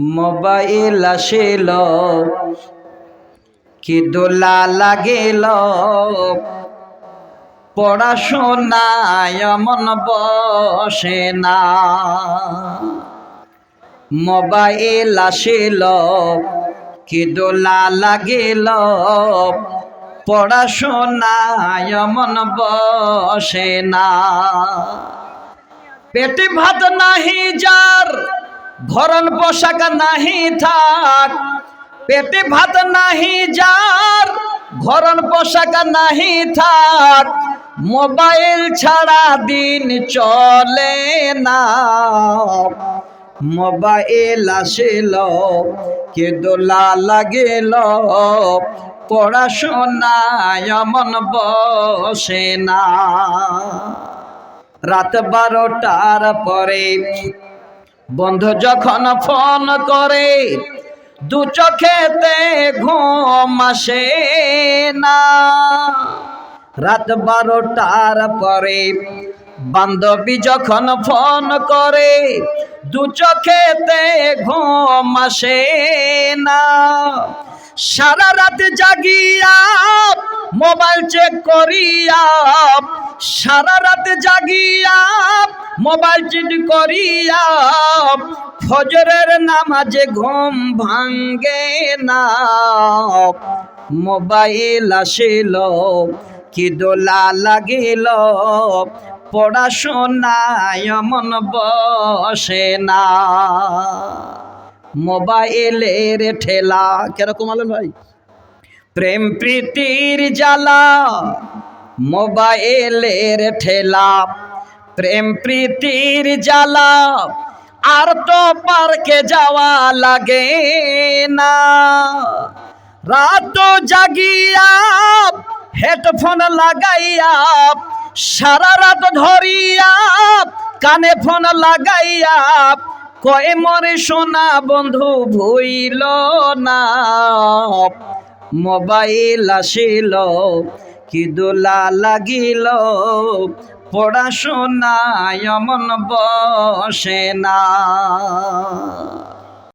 Mobile আসিল, কি দোলা লাগিল। পড়াশোনায় মন বসে না। মোবাইল আসিল, কি দোলা লাগিল। পড়াশোনায় মন বসে না। পেটে ভাত নাহি যার ভরণ পোশাক নাহি থাক, পেটে ভাত নাহি যার ভরণ পোশাক নাহি থাক, মোবাইল ছাড়া দিন চলে না। মোবাইল আসিল কে দোলা লাগিল, পড়াশোনায় মন বসে না। রাত বারোটার পরে বন্ধু যখন ফোন করে, দু চোখেতে ঘুম আসে না। রাত বারোটার পরে বান্ধবী যখন ফোন করে, দু চোখেতে ঘুম আসে না। সারা রাত জাগিয়া মোবাইল চেক করিয়া, সারা রাত জাগিয়া, মোবাইল চেক করিয়া, ফজরের নামাজে ঘুম ভাঙ্গে না। মোবাইল আসিল, কি দোলা লাগিল, পড়াশোনায় মন বসে না। মোবাইলের ঠেলা, কীরকম আলেন ভাই? প্রেম প্রীতির জ্বালা, মোবাইলের ঠেলা। প্রেম প্রীতির জ্বালা, আর তো পার্কে যাওয়া লাগে না। রাত জাগিয়া হেডফোন লাগাইয়া, সারা রাত ধরিয়া কানে ফোন লাগাইয়া, কয়ে মরে সোনা বন্ধু ভুইল না। মোবাইল আসিল কি দোলা লাগিল? পড়াশোনায় মন বসে না।